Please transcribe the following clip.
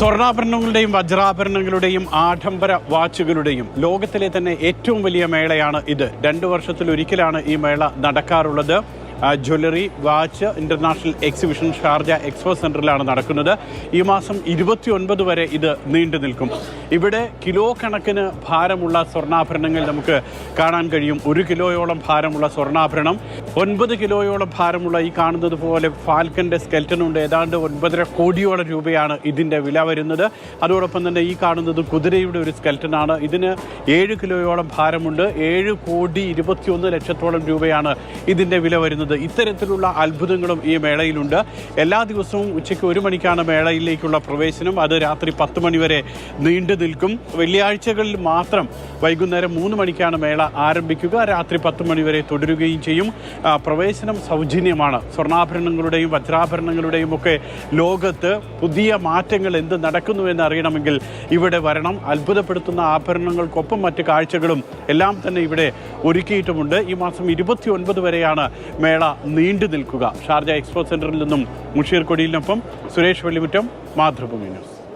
സ്വർണാഭരണങ്ങളുടെയും വജ്രാഭരണങ്ങളുടെയും ആഡംബര വാച്ചുകളുടെയും ലോകത്തിലെ തന്നെ ഏറ്റവും വലിയ മേളയാണ് ഇത്. രണ്ടു വർഷത്തിലൊരിക്കലാണ് ഈ മേള നടക്കാറുള്ളത്. Jewellery watch international exhibition Sharjah expo സെന്ററിലാണ് നടക്കുന്നത്. ഈ മാസം ഇരുപത്തി ഒൻപത് വരെ ഇത് നീണ്ടു നിൽക്കും. ഇവിടെ കിലോ കണക്കിന് ഭാരമുള്ള സ്വർണാഭരണങ്ങൾ നമുക്ക് കാണാൻ കഴിയും. ഒരു കിലോയോളം ഭാരമുള്ള സ്വർണാഭരണം ഒൻപത് കിലോയോളം ഭാരമുള്ള ഈ കാണുന്നത് പോലെ ഫാൽക്കന്റെ സ്കെൽറ്റനുണ്ട് ഏതാണ്ട് ഒൻപതര കോടിയോളം രൂപയാണ് ഇതിന്റെ വില വരുന്നത്. അതോടൊപ്പം തന്നെ ഈ കാണുന്നത് കുതിരയുടെ ഒരു സ്കെൽറ്റനാണ് ഇതിന് ഏഴ് കിലോയോളം ഭാരമുണ്ട്. ഏഴ് കോടി ഇരുപത്തിയൊന്ന് ലക്ഷത്തോളം രൂപയാണ് ഇതിന്റെ വില വരുന്നത്. ഇത്തരത്തിലുള്ള അത്ഭുതങ്ങളും ഈ മേളയിലുണ്ട്. എല്ലാ ദിവസവും ഉച്ചയ്ക്ക് ഒരു മണിക്കാണ് മേളയിലേക്കുള്ള പ്രവേശനം. അത് രാത്രി പത്ത് മണി വരെ നീണ്ടു നിൽക്കും. വെള്ളിയാഴ്ചകളിൽ മാത്രം വൈകുന്നേരം മൂന്ന് മണിക്കാണ് മേള ആരംഭിക്കുക. രാത്രി പത്ത് മണി വരെ തുടരുകയും ചെയ്യും. പ്രവേശനം സൗജന്യമാണ്. സ്വർണാഭരണങ്ങളുടെയും വജ്രാഭരണങ്ങളുടെയും ഒക്കെ ലോകത്ത് പുതിയ മാറ്റങ്ങൾ എന്ത് നടക്കുന്നു എന്ന് അറിയണമെങ്കിൽ ഇവിടെ വരണം. അത്ഭുതപ്പെടുത്തുന്ന ആഭരണങ്ങൾക്കൊപ്പം മറ്റ് കാഴ്ചകളും എല്ലാം തന്നെ ഇവിടെ ഒരുക്കിയിട്ടുമുണ്ട്. ഈ മാസം ഇരുപത്തി ഒൻപത് വരെയാണ് മേള നീണ്ടു നിൽക്കുക. ഷാർജ എക്സ്പോ സെന്ററിൽ നിന്നും മുഷീർ കൊടിയിലിനൊപ്പം സുരേഷ് വെള്ളിമുറ്റം മാതൃഭൂമി ന്യൂസ്.